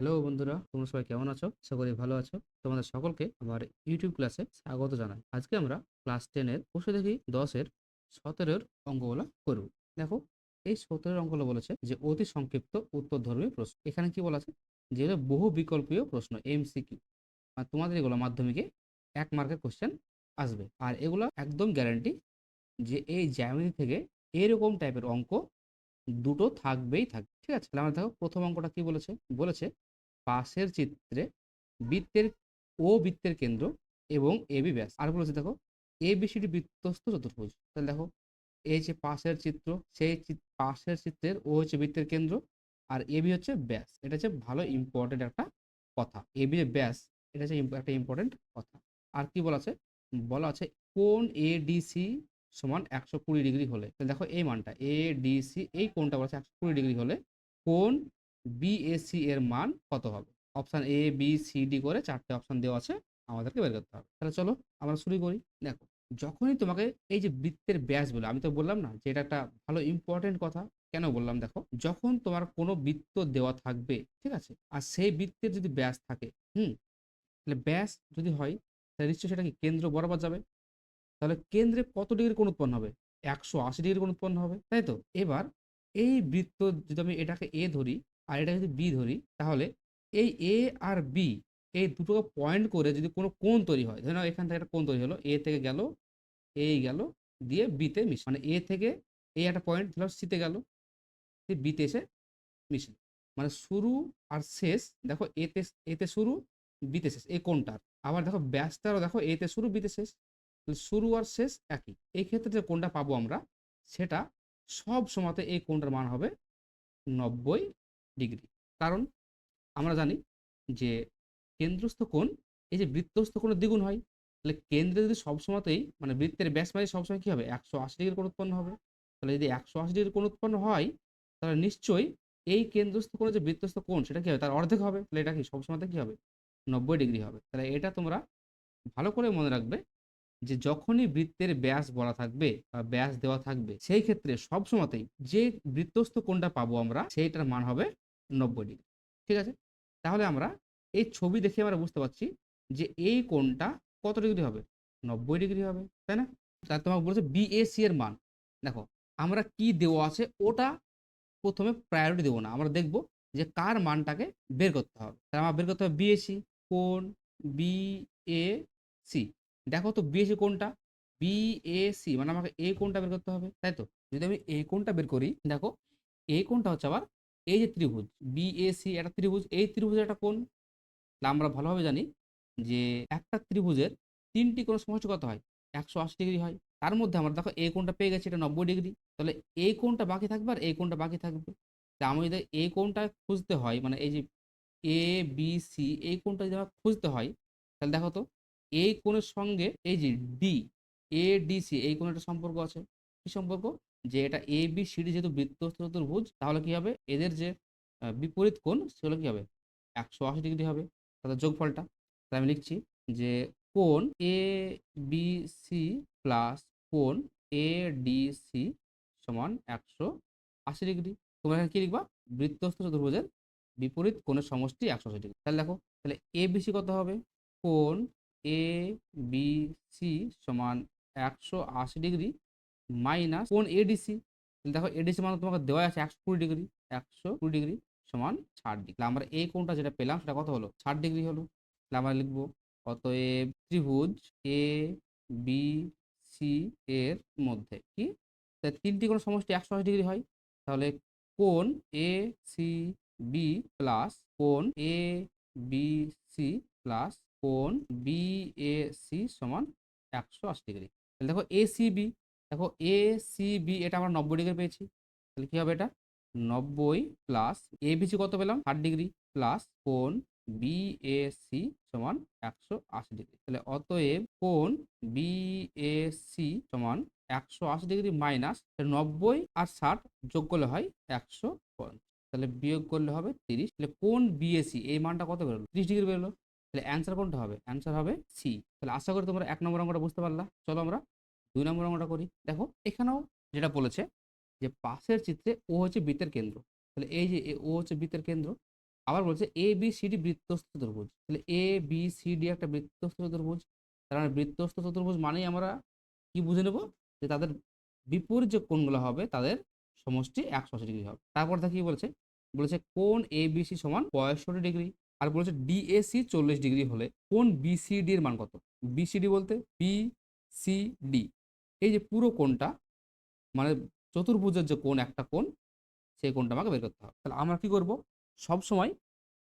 Hello বন্ধুরা, তোমরা সবাই কেমন আছো? করি ভালো আছো। তোমাদের সকলকে আমার ইউটিউব ক্লাসে স্বাগত জানাই। আজকে আমরা ক্লাস টেনের বসে দেখি দশের সতেরোর অঙ্কগুলো করব। দেখো, এই সতেরোর অঙ্কগুলো বলেছে যে অতি সংক্ষিপ্ত উত্তর ধর্মী প্রশ্ন। এখানে কি বলা আছে? যে হলো বহু বিকল্পীয় প্রশ্ন এমসিকিউ আর তোমাদের এগুলো মাধ্যমিকে এক মার্কের কোশ্চেন আসবে। আর এগুলো একদম গ্যারান্টি যে এই জ্যামিতি থেকে এরকম টাইপের অঙ্ক দুটো থাকবেই থাকবে। ঠিক আছে? তাহলে আমরা দেখো প্রথম অঙ্কটা কি বলেছে? বলেছে পাশের চিত্রে বৃত্তের ও বৃত্তের কেন্দ্র এবং এ বি ব্যাস। আর বলেছে দেখো, এ, বি বিসিডি বৃত্তস্থ চতুর্ভুজ। তাহলে দেখো, এই যে পাশের চিত্র, সেই পাশের চিত্রের ও হচ্ছে বৃত্তের কেন্দ্র আর এ বি হচ্ছে ব্যাস। এটা হচ্ছে ভালো ইম্পর্টেন্ট একটা কথা। এবি যে ব্যাস, এটা হচ্ছে একটা ইম্পর্টেন্ট কথা। আর কি বলা আছে? বলা আছে কোন এ এডিসি সমান একশো কুড়ি ডিগ্রি হলে। তাহলে দেখো এই মানটা এডিসি এই কোনটা বলা আছে একশো কুড়ি ডিগ্রি হলে কোন বিএসি এর মান কত হবে? Option A B C D করে চারটে অপশান দেওয়া আছে, আমাদেরকে বের করতে হবে। তাহলে চলো আমরা শুরু করি। দেখো, যখনই তোমাকে এই যে বৃত্তের ব্যাস বলে, আমি তো বললাম না যে এটা একটা ভালো ইম্পর্টেন্ট কথা, কেন বললাম দেখো, যখন তোমার কোনো বৃত্ত দেওয়া থাকবে, ঠিক আছে, আর সেই বৃত্তের যদি ব্যাস থাকে, হুম, তাহলে ব্যাস যদি হয়, তাহলে নিশ্চয়ই সেটা কি কেন্দ্র বরাবর যাবে। তাহলে কেন্দ্রে কত ডিগ্রি কোণ উৎপন্ন হবে? একশো আশি ডিগ্রি কোণ উৎপন্ন হবে, তাই তো? এবার এই বৃত্ত যদি আমি এটাকে এ ধরি আর এটা যদি বি ধরি, তাহলে এই এ আর বি এই দুটোকে পয়েন্ট করে যদি কোনো কোণ তৈরি হয়, ধরে নাও এখান থেকে একটা কোণ তৈরি হলো এ থেকে গেল এই গেল, দিয়ে বিতে মিশ মানে এ থেকে এই একটা পয়েন্ট ধরো সিতে গেল, দিয়ে বিতে এসে মিশল মানে শুরু আর শেষ, দেখো এতে এতে শুরু বিতে শেষ, এই কোনটার আবার দেখো ব্যাসটারও দেখো এতে শুরু বিতে শেষ শুরু আর শেষ একই। এই ক্ষেত্রে যে কোনটা পাবো আমরা, সেটা সব সময়তে এই কোণটার মান হবে নব্বই ডিগ্রি। কারণ আমরা জানি যে কেন্দ্রস্থ কোণ, এই যে বৃত্তস্থ কোণের দ্বিগুণ হয়, তাহলে কেন্দ্রে যদি সবসময়তেই মানে বৃত্তের ব্যাস মানে সবসময় কী হবে? একশো আশি ডিগ্রি কোণ উৎপন্ন হবে। তাহলে যদি একশো আশি ডিগ্রি কোণ উৎপন্ন হয়, তাহলে নিশ্চয়ই এই কেন্দ্রস্থ কোণের যে বৃত্তস্থ কোণ, সেটা কী হবে? তার অর্ধেক হবে। তাহলে এটা কি? সবসময়তে কী হবে? নব্বই ডিগ্রি হবে। তাহলে এটা তোমরা ভালো করে মনে রাখবে যে যখনই বৃত্তের ব্যাস বলা থাকবে বা ব্যাস দেওয়া থাকবে, সেই ক্ষেত্রে সব সময়তেই যে বৃত্তস্থ কোণটা পাবো আমরা, সেইটার মান হবে নব্বই ডিগ্রি। ঠিক আছে? তাহলে আমরা এই ছবি দেখে আমরা বুঝতে পারছি যে এই কোণটা কত ডিগ্রি হবে? নব্বই ডিগ্রি হবে, তাই না? তার তোমাকে বলেছে বিএসি এর মান। দেখো, আমরা কি দেওয়া আছে ওটা প্রথমে প্রায়োরিটি দেবো না। আমরা দেখব যে কার মানটাকে বের করতে হবে। তাহলে আমার বের করতে হবে বিএসি কোন বি এ সি দেখো তো বিএসি কোনটা? বিএসি মানে আমাকে এ কোনটা বের করতে হবে, তাই তো? যদি আমি এ কোনটা বের করি, দেখো এ কোনটা হচ্ছে আবার এই যে ত্রিভুজ বিএসি একটা ত্রিভুজ, এই ত্রিভুজের একটা কোন আমরা ভালোভাবে জানি যে একটা ত্রিভুজের তিনটি কোণ সমষ্টি কত হয়? একশো আশি ডিগ্রি হয়। তার মধ্যে আমরা দেখো এই কোনটা পেয়ে গেছি, এটা নব্বই ডিগ্রি। তাহলে এই কোনটা বাকি থাকবে আর এই কোনটা বাকি থাকবে। তা আমি যদি এই কোণটা খুঁজতে হয় মানে এই যে এ বি সি এই কোনটা যদি আমার খুঁজতে হয়, তাহলে দেখো তো এই কোণের সঙ্গে এই যে ডি এ ডি সি এই কোণ একটা সম্পর্ক আছে। কি সম্পর্ক? যে এটা এ বি সি ডি যেহেতু বৃত্তস্থ চতুর্ভুজ, তাহলে কি হবে? এদের যে বিপরীত কোণ, সেগুলো কি হবে? একশো আশি ডিগ্রি হবে। তাদের যোগফলটা। তাই আমি লিখছি যে কোণ এ বি সি প্লাস কোণ এ ডি সি সমান একশো আশি ডিগ্রি। তোমরা এখানে কি লিখবা? বৃত্তস্থ চতুর্ভুজের বিপরীত কোণের সমষ্টি একশো আশি ডিগ্রি। তাহলে দেখো, তাহলে এ বি সি কত হবে? কোণ এ বি সি সমান একশো আশি ডিগ্রি মাইনাস কোণ এডিসি দেখো এডিসি মানে তোমাকে দেওয়া আছে একশো কুড়ি ডিগ্রি, একশো কুড়ি ডিগ্রি সমান ষাট ডিগ্রি। আমরা এই কোণটা যেটা পেলাম সেটা কত হলো? ষাট ডিগ্রি হলো। তাহলে আমরা লিখব অতএব ত্রিভুজ এ বি সি এর মধ্যে, কি? তিনটি কোণ সমষ্টি একশো আশি ডিগ্রি হয়। তাহলে কোণ এ সি বি প্লাস কোণ এ বি সি প্লাস কোণ বি এ সি সমান একশো আশি ডিগ্রি তাহলে দেখো এ সি বি দেখো এ সি বি এটা আমরা নব্বই ডিগ্রি পেয়েছি। তাহলে কী হবে এটা? নব্বই প্লাস এ বি সি কত পেলাম? ষাট ডিগ্রি প্লাস কোন বি এ সি সমান একশো আশি ডিগ্রি তাহলে অতএব কোন বি এ সি সমান একশো আশি ডিগ্রি মাইনাস নব্বই আর ষাট যোগ করলে হয় একশো পঞ্চাশ। তাহলে বিয়োগ করলে হবে তিরিশ। তাহলে কোন বিএসি এই মানটা কত বেরোলো? তিরিশ ডিগ্রি বেরোলো। তাহলে অ্যান্সার কোনটা হবে? অ্যান্সার হবে সি তাহলে আশা করি তোমরা এক নম্বর অঙ্কটা বুঝতে পারলা। চলো আমরা দুই নম্বর অঙ্কটা করি। দেখো, এখানেও যেটা বলেছে যে পাশের চিত্রে ও হচ্ছে বৃত্তের কেন্দ্র। তাহলে এই যে ও হচ্ছে বৃত্তের কেন্দ্র, আবার বলছে এ বি সি ডি চতুর্ভুজ। তাহলে এ বি সি ডি একটা বৃত্তস্থ চতুর্ভুজ। তার মানে বৃত্তস্থ চতুর্ভুজ মানেই আমরা কি বুঝে নেব? যে তাদের বিপরীত যে কোণগুলো হবে, তাদের সমষ্টি একশো আশি ডিগ্রি হবে। তারপর দেখি বলেছে? বলেছে কোন এ বি সি সমান পঁয়ষট্টি ডিগ্রি। আর বলেছে ডিএসি চল্লিশ ডিগ্রি হলে কোন বিসিডি এর মান কত? বিসিডি বলতে বি সি ডি এই যে পুরো কোণটা মানে চতুর্ভুজের যে কোণ, একটা কোণ, সেই কোণটা আমাকে বের করতে হবে। তাহলে আমরা কি করব? সব সময়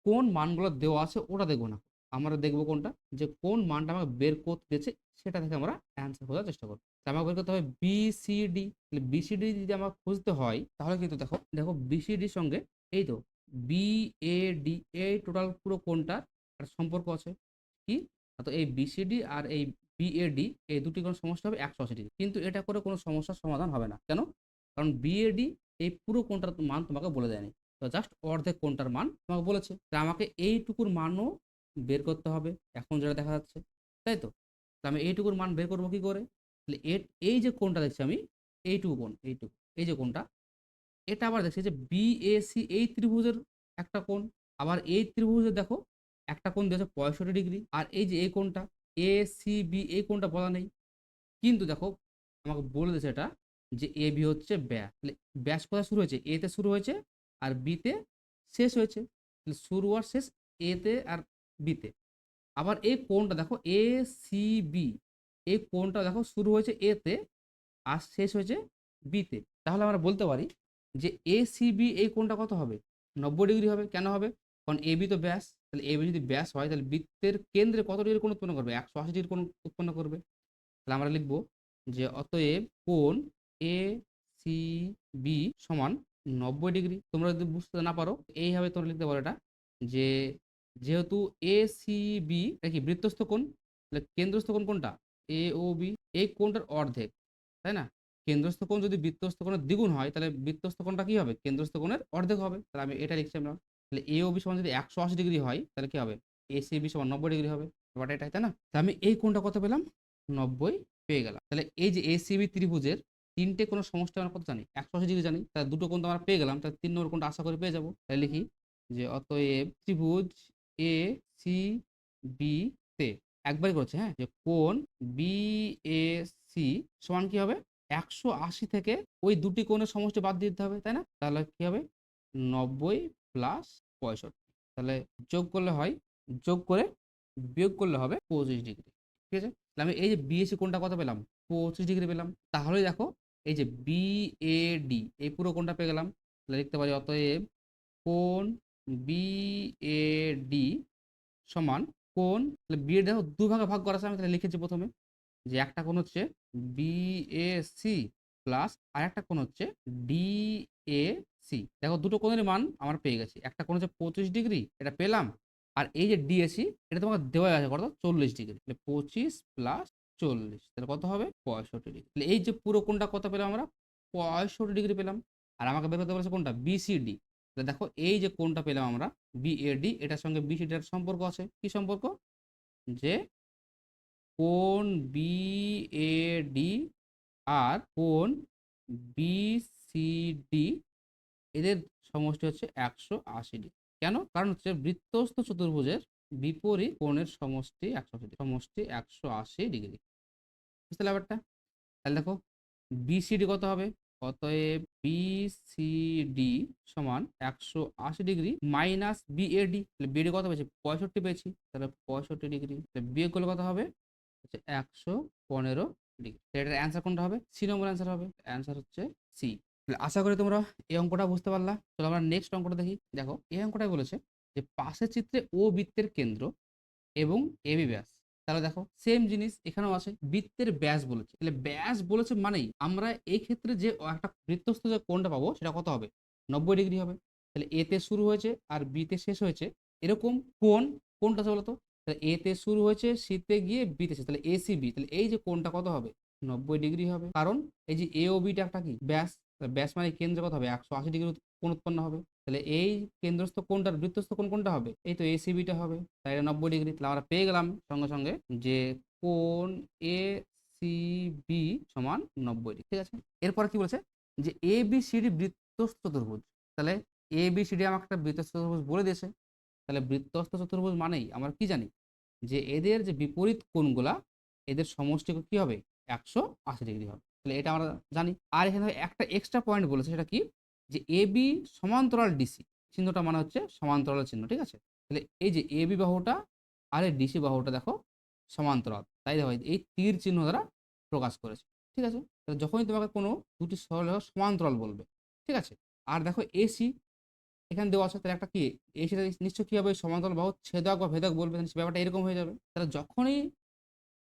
কোন মানগুলো দেওয়া আছে, ওটা দেখব না। আমরা দেখব কোনটা যে কোন মানটা আমাকে বের করতে দিয়েছে, সেটা থেকে আমরা অ্যান্সার খোঁজার চেষ্টা করব। আমাকে বের করতে হবে বিসিডি তাহলে বিসিডি যদি আমাকে খুঁজতে হয়, তাহলে কিন্তু দেখো দেখো বিসিডির সঙ্গে, এই তো বিএডি এই টোটাল পুরো কোনটার একটা সম্পর্ক আছে কি? তো এই বিসিডি আর এই বিএডি এই দুটি কোনো সমস্যা হবে, একশো আশি কিন্তু এটা করে কোনো সমস্যার সমাধান হবে না। কেন? কারণ বিএডি এই পুরো কোনটার মান তোমাকে বলে দেয়নি। তো জাস্ট অর্ধেক কোনটার মান তোমাকে বলেছে। তা আমাকে এইটুকুর মানও বের করতে হবে, এখন যেটা দেখা যাচ্ছে, তাই তো? আমি এইটুকুর মান বের করব কি করে? তাহলে এ- এই যে কোনটা দেখছি আমি, এইটুকু কোন এইটুকু। এই যে কোনটা এটা আবার দেখছি যে বিএসি এই ত্রিভুজের একটা কোণ, আবার এই ত্রিভুজের দেখো একটা কোণ দিয়েছে পঁয়ষট্টি ডিগ্রি, আর এই যে এই কোণটা এ সি বি এই কোণটা বলা নেই। কিন্তু দেখো আমাকে বলে দিয়েছে এটা যে এ বি হচ্ছে ব্যাস। তাহলে ব্যাস কোথায় শুরু হয়েছে? এতে শুরু হয়েছে আর বিতে শেষ হয়েছে। তাহলে শুরু আর শেষ এতে আর বিতে আবার এই কোণটা দেখো এ সি বি এই কোণটা দেখো শুরু হয়েছে এতে আর শেষ হয়েছে বিতে তাহলে আমরা বলতে পারি যে এ এই কোণটা কত হবে? নব্বই ডিগ্রি হবে। কেন হবে? কারণ এ বি তো ব্যাস। তাহলে এ বি যদি ব্যাস হয়, তাহলে বৃত্তের কেন্দ্রে কত ডিগ্রি কোণ উৎপন্ন করবে? একশো আশি ডিগ্রি কোণ উৎপন্ন করবে। তাহলে আমরা লিখব যে অতএব কোণ এ সি বি সমান নব্বই ডিগ্রি। তোমরা যদি বুঝতে না পারো এইভাবে তোমরা লিখতে পারো এটা যে যেহেতু এ সি বি এটা বৃত্তস্থ কোণ? তাহলে কেন্দ্রস্থ কোণ কোনটা এ ও বি এই কোণটার অর্ধেক, তাই না? কেন্দ্রস্থ কোণ যদি বৃত্তস্থ কোণের দ্বিগুণ হয়, তাহলে বৃত্তস্থ কোণটা কি হবে? কেন্দ্রস্থ কোণের অর্ধেক হবে। তাহলে আমি এটা লিখছি আমরা। তাহলে এ ও বি সমান যদি একশো আশি ডিগ্রি হয়, তাহলে কি হবে? এ সি বি সমান নব্বই ডিগ্রি হবে। ব্যাপারটা এটাই তাই না? তাহলে আমি এই কোণটা কত পেলাম? নব্বই পেয়ে গেলাম। তাহলে এই যে এ সি বি ত্রিভুজের তিনটে কোনো সমষ্টি আমরা কত জানি? একশো আশি ডিগ্রি জানি। তাহলে দুটো কোণ তো আমরা পেয়ে গেলাম। তাহলে তিন নম্বর কোণটা আশা করে পেয়ে যাব। তাহলে লিখি যে অতএব ত্রিভুজ এ সি বি তে একবারই করছে হ্যাঁ? যে কোণ বি এ সি সমান কি হবে? একশো আশি থেকে ওই দুটি কোণের সমষ্টি বাদ দিতে হবে, তাই না? তাহলে কি হবে? নব্বই প্লাস পঁয়ষট্টি। তাহলে যোগ করলে হয়, যোগ করে বিয়োগ করলে হবে পঁচিশ ডিগ্রি, ঠিক আছে? তাহলে আমি এই যে বিএসসি কোণটা কত পেলাম? পঁচিশ ডিগ্রি পেলাম। তাহলে দেখো, এই যে বিএডি এই পুরো কোণটা পেয়ে গেলাম। তাহলে লিখতে পারি অতএব কোণ বিএডি সমান কোণ, তাহলে বিএড দেখো দু ভাগে ভাগ করা আছে, আমি তাহলে লিখেছি প্রথমে। যে একটা কোণ হচ্ছে বিএসি প্লাস আর একটা কোণ হচ্ছে ডিএসি দেখো দুটো কোণের মান আমার পেয়ে গেছি। একটা কোণ হচ্ছে পঁচিশ ডিগ্রি, এটা পেলাম। আর এই যে ডিএসি এটা তোমাকে দেওয়া আছে কত? চল্লিশ ডিগ্রি। তাহলে পঁচিশ প্লাস চল্লিশ, তাহলে কত হবে? পঁয়ষট্টি ডিগ্রি। তাহলে এই যে পুরো কোণটা কত পেলাম আমরা? পঁয়ষট্টি ডিগ্রি পেলাম। আর আমাকে বের করতে বলেছে কোনটা বিসিডি তাহলে দেখো এই যে কোণটা পেলাম আমরা বিএডি এটার সঙ্গে বিসিডির সম্পর্ক আছে। কি সম্পর্ক? যে কোণ ডি আর কোন বি সি ডি এদের সমষ্টি হচ্ছে একশো আশি ডিগ্রি। কেন? কারণ হচ্ছে বৃত্তস্থ চতুর্ভুজের বিপরীত কোণের সমষ্টি একশো আশি সমষ্টি একশো আশি ডিগ্রি। বুঝতে ব্যাপারটা? তাহলে দেখো বিসিডি কত হবে? অতএব বিসিডি সমান একশো আশি ডিগ্রি মাইনাস বি বিএডি তাহলে বিএডি কত পেয়েছি? পঁয়ষট্টি পেয়েছি। তাহলে পঁয়ষট্টি ডিগ্রি। তাহলে বিয়োগ করলে কত হবে? হচ্ছে একশো পনেরো ডিগ্রি। এটার অ্যান্সার কোনটা হবে? সি নম্বর অ্যান্সার হবে। অ্যান্সার হচ্ছে সি আশা করি তোমরা এই অঙ্কটা বুঝতে পারলা। চলো আমরা নেক্সট অঙ্কটা দেখি। দেখো, এই অঙ্কটাই বলেছে যে পাশের চিত্রে ও বৃত্তের কেন্দ্র এবং এবি ব্যাস তাহলে দেখো সেম জিনিস এখানেও আছে, বৃত্তের ব্যাস বলেছে। তাহলে ব্যাস বলেছে মানেই আমরা এই ক্ষেত্রে যে একটা বৃত্তস্থ যে কোণটা পাবো, সেটা কত হবে? নব্বই ডিগ্রি হবে। তাহলে এতে শুরু হয়েছে আর বিতে শেষ হয়েছে। এরকম কোণ কোনটা আছে বলতো? তাহলে এতে শুরু হয়েছে সিতে গিয়ে বিতে শেষ তাহলে এসি বি তাহলে এই যে কোনটা কত হবে? নব্বই ডিগ্রি হবে। কারণ এই যে এ ও বিটা একটা কি? ব্যাস, তাহলে ব্যাস মানে কেন্দ্র কত হবে? একশো আশি ডিগ্রি কোণ উৎপন্ন হবে। তাহলে এই কেন্দ্রস্থ কোণটার বৃত্তস্থ কোণ কোনটা হবে? এই তো এসিবিটা হবে। তাই এটা নব্বই ডিগ্রি। তাহলে আমরা পেয়ে গেলাম সঙ্গে সঙ্গে যে কোণ এ সি বি সমান নব্বই ডিগ্রি। ঠিক আছে? এরপরে কি বলেছে? যে এ বি সি ডি বৃত্তস্থ চতুর্ভুজ তাহলে এ বি সি ডি আমাকে একটা বৃত্তস্থ চতুর্ভুজ বলে দিয়েছে। তাহলে বৃত্তস্থ চতুর্ভুজ মানেই আমরা কি জানি? যে এদের যে বিপরীত কোণগুলা, এদের সমষ্টি কি হবে? একশো আশি ডিগ্রি হবে। তাহলে এটা আমরা জানি। আর এখানে একটা এক্সট্রা পয়েন্ট বলেছে, সেটা কি? যে এ বি সমান্তরাল ডিসি চিহ্নটা মানে হচ্ছে সমান্তরাল চিহ্ন, ঠিক আছে? তাহলে এই যে এ বি বাহুটা আর এই ডিসি বাহুটা দেখো সমান্তরাল। তাই দেখো, এই তীর চিহ্ন দ্বারা প্রকাশ করেছে, ঠিক আছে? তাহলে যখনই তোমাকে কোনো দুটি সরলরেখা সমান্তরাল বলবে, ঠিক আছে? আর দেখো এসি এখানে দেওয়া আছে, তাহলে একটা কি? এসিটা নিশ্চয় কি হবে? সমান্তরাল বাহু, ছেদক বা ভেদক বলবে ব্যাপারটা এরকম হয়ে যাবে। তাহলে যখনই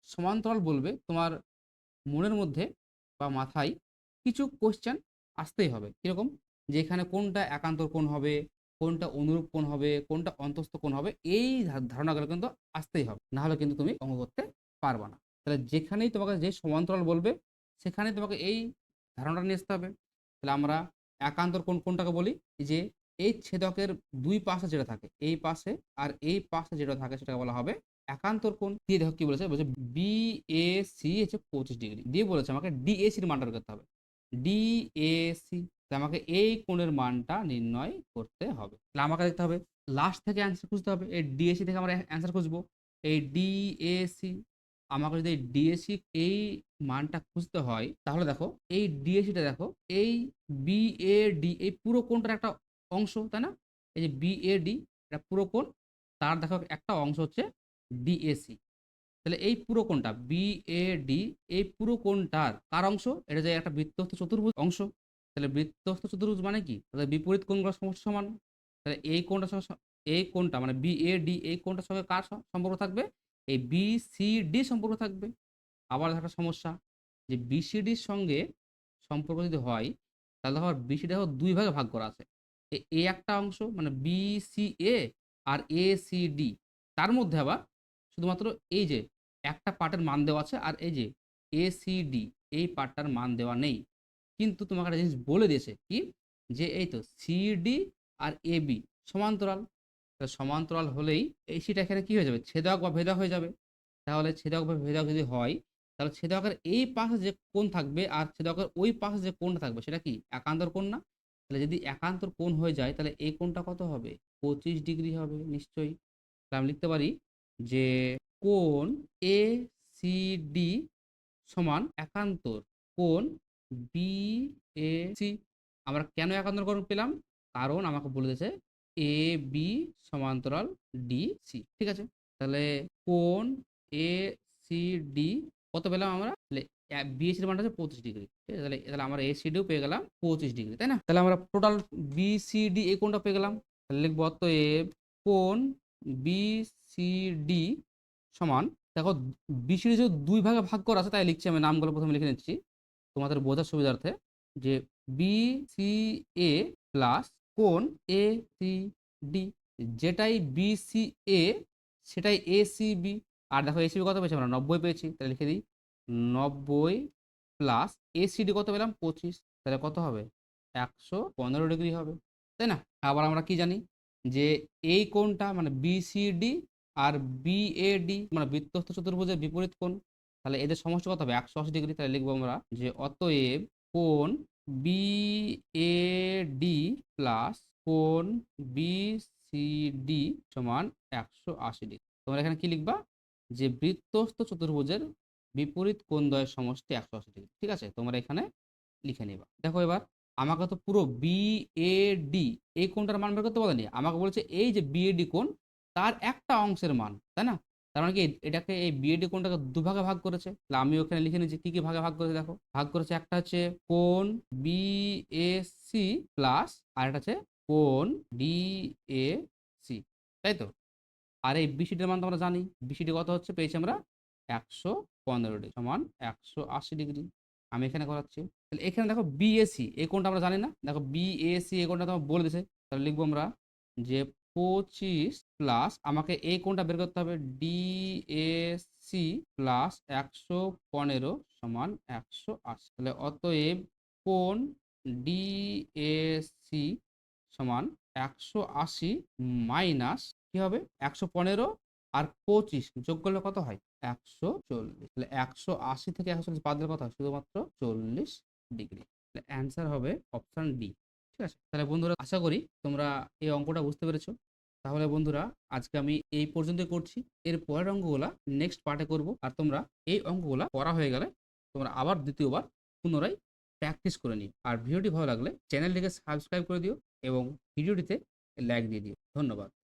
সমান্তরাল বলবে, তোমার মনের মধ্যে বা মাথায় কিছু কোশ্চেন আসতেই হবে। কীরকম? যে এখানে কোনটা একান্তর কোণ হবে, কোনটা অনুরূপ কোণ হবে, কোনটা অন্তস্থ কোণ হবে, এই ধারণাগুলো কিন্তু আসতেই হবে। না হলে কিন্তু তুমি অঙ্ক করতে পারবা না। তাহলে যেখানেই তোমাকে যে সমান্তরাল বলবে, সেখানেই তোমাকে এই ধারণাটা নিয়ে আসতে হবে। তাহলে আমরা একান্তর কোণ কোনটাকে বলি? যে এই ছেদকের দুই পাশে যেটা থাকে, এই পাশে আর এই পাশে যেটা থাকে সেটাকে বলা হবে একান্তর কোণ। দিয়ে দেখো কি বলেছে? বলছে বি এ সি হচ্ছে পঁচিশ ডিগ্রি। দিয়ে বলেছে আমাকে ডিএসির মানটা করতে হবে। ডিএসি আমাকে এই কোণের মানটা নির্ণয় করতে হবে। তাহলে আমাকে দেখতে হবে লাস্ট থেকে অ্যান্সার খুঁজতে হবে। এই ডিএসি থেকে আমরা অ্যান্সার খুঁজবো। এই ডিএসি আমাকে যদি ডিএসি এই মানটা খুঁজতে হয়, তাহলে দেখো, এই ডিএসিটা দেখো, এই বিএডি এই পুরো কোণটার একটা অংশ, তাই না? এই যে বিএডি এটা পুরো কোণ, তার দেখো একটা অংশ হচ্ছে ডিএসি তাহলে এই পুরো কোণটা বিএডি এই পুরো কোণটার কার অংশ? এটা যে একটা বৃত্তস্থ চতুর্ভুজ অংশ। তাহলে বৃত্তস্থ চতুর্ভুজ মানে কি? তাহলে বিপরীত কোণগুলো সমস্ত সমান। তাহলে এই সঙ্গে এই কোণটা মানে বিএডি এই কোণটার সঙ্গে কার সম্পর্ক থাকবে? এই বিসিডি সম্পর্ক থাকবে। আবার একটা সমস্যা, যে বিসিডির সঙ্গে সম্পর্ক যদি হয়, তাহলে দেখো বিসিডি দুই ভাগে ভাগ করা আছে। এ এ একটা অংশ মানে বিসিএ আর এ সি ডি তার মধ্যে আবার শুধুমাত্র এই যে একটা পার্টের মান দেওয়া আছে আর এই যে এ সি ডি এই পার্টটার মান দেওয়া নেই। কিন্তু তোমাকে একটা জিনিস বলে দিয়েছে কি? যে এই তো সিডি আর এ বি সমান্তরাল। সমান্তরাল হলেই এই সিটা এখানে কি হয়ে যাবে? ছেদক বা ভেদক হয়ে যাবে। তাহলে ছেদক বা ভেদক যদি হয়, তাহলে ছেদকের এই পাশে যে কোণ থাকবে আর ছেদকের ওই পাশে যে কোণটা থাকবে, সেটা কি? একান্তর কোণ না? তাহলে যদি একান্তর কোণ হয়ে যায়, তাহলে এই কোণটা কত হবে? পঁচিশ ডিগ্রি হবে, নিশ্চয়ই। তাহলে আমি লিখতে পারি যে কোণ এ সি ডি সমান একান্তর কোণ বি এ সি আমরা কেন একান্তর কোণ পেলাম? কারণ আমাকে বলে দিয়েছে এ বি সমান্তরাল ডি সি ঠিক আছে? তাহলে কোণ এ সি ডি কত পেলাম আমরা? বিএসির মানটা হচ্ছে পঁচিশ ডিগ্রি, ঠিক আছে? তাহলে তাহলে আমরা এসিডিও পেয়ে গেলাম পঁচিশ ডিগ্রি, তাই না? তাহলে আমরা টোটাল বিসিডি এই কোনটা পেয়ে গেলাম? তাহলে লিখব অতএব কোণ বিসিডি সমান, দেখো বিসিডি যে দুই ভাগে ভাগ করা আছে, তাই লিখছি আমি, নামগুলো প্রথমে লিখে নিচ্ছি। তোমাদের বোঝার সুবিধার্থে যে বি সি এ প্লাস কোন এ সি ডি যেটাই বি সি এ সেটাই এ সি বি আর দেখো এসিবি কত পেয়েছি আমরা? নব্বই পেয়েছি, তাহলে লিখে দিই। নব্বই প্লাস এসিডি কত পেলাম? পঁচিশ। তাহলে কত হবে? একশো পনেরো ডিগ্রি হবে। তাই না? আবার আমরা কি জানি? যে এই কোণটা মানে বিসিডি আর বিএডি মানে বৃত্তস্থ চতুর্ভুজের বিপরীত কোণ। তাহলে এদের সমষ্টি কত হবে? একশো আশি ডিগ্রি। তাহলে লিখব আমরা যে অতএব কোণ বিএডি প্লাস কোণ বিসিডি সমান একশো আশি ডিগ্রি। তোমরা এখানে কি লিখবা? যে বৃত্তস্থ চতুর্ভুজের বিপরীত কোণ দ্বয়ের সমষ্টি একশো আশি ডিগ্রি। ঠিক আছে? তোমরা এখানে লিখে নিবা। দেখো এবার, আমাকে তো পুরো বি এ ডি এই কোনটার মান বের করতে বলেনি? আমাকে বলেছে এই যে বিএডি কোন তার একটা অংশের মান, তাই না? তার মানে কি এটাকে এই বিএডি কোণটাকে দুভাগে ভাগ করেছে? তাহলে আমি ওখানে লিখে নিয়েছি, কি কি ভাগে ভাগ করেছে দেখো? ভাগ করেছে একটা হচ্ছে কোন বি এ সি প্লাস আর একটা হচ্ছে কোন ডি এ সি তাই তো? আর এই বিসিডির মান তো আমরা জানি বিসিডি কত হচ্ছে পেয়েছি আমরা? একশো পনেরো ডিগ্রি সমান একশো আশি ডিগ্রি। আমি এখানে করাচ্ছি। তাহলে এখানে দেখো বিএসি এই কোনটা আমরা জানি না? দেখো বিএসি এই কোনটা তোমার বলে দিছে। তাহলে লিখব আমরা যে পঁচিশ প্লাস আমাকে এই কোনটা বের করতে হবে? ডিএসি প্লাস একশো পনেরো সমান একশো আশি। তাহলে অতএব কোণ ডিএসি সমান একশো আশি মাইনাস কি হবে? একশো পনেরো আর পঁচিশ, যোগ করলে কত হয়? একশো চল্লিশ। তাহলে একশো আশি থেকে একশো চল্লিশ বাদ দিলে কত হয়, শুধুমাত্র চল্লিশ ডিগ্রি। তাহলে অ্যান্সার হবে অপশান ডি ঠিক আছে? তাহলে বন্ধুরা, আশা করি তোমরা এই অঙ্কটা বুঝতে পেরেছ। তাহলে বন্ধুরা, আজকে আমি এই পর্যন্ত করছি। এর পরের অঙ্কগুলা নেক্সট পার্টে করব। আর তোমরা এই অঙ্কগুলা করা হয়ে গেলে তোমরা আবার দ্বিতীয়বার পুনরায় প্র্যাকটিস করে নিও। আর ভিডিওটি ভালো লাগলে চ্যানেলটিকে সাবস্ক্রাইব করে দিও এবং ভিডিওটিতে লাইক দিয়ে দিও। ধন্যবাদ।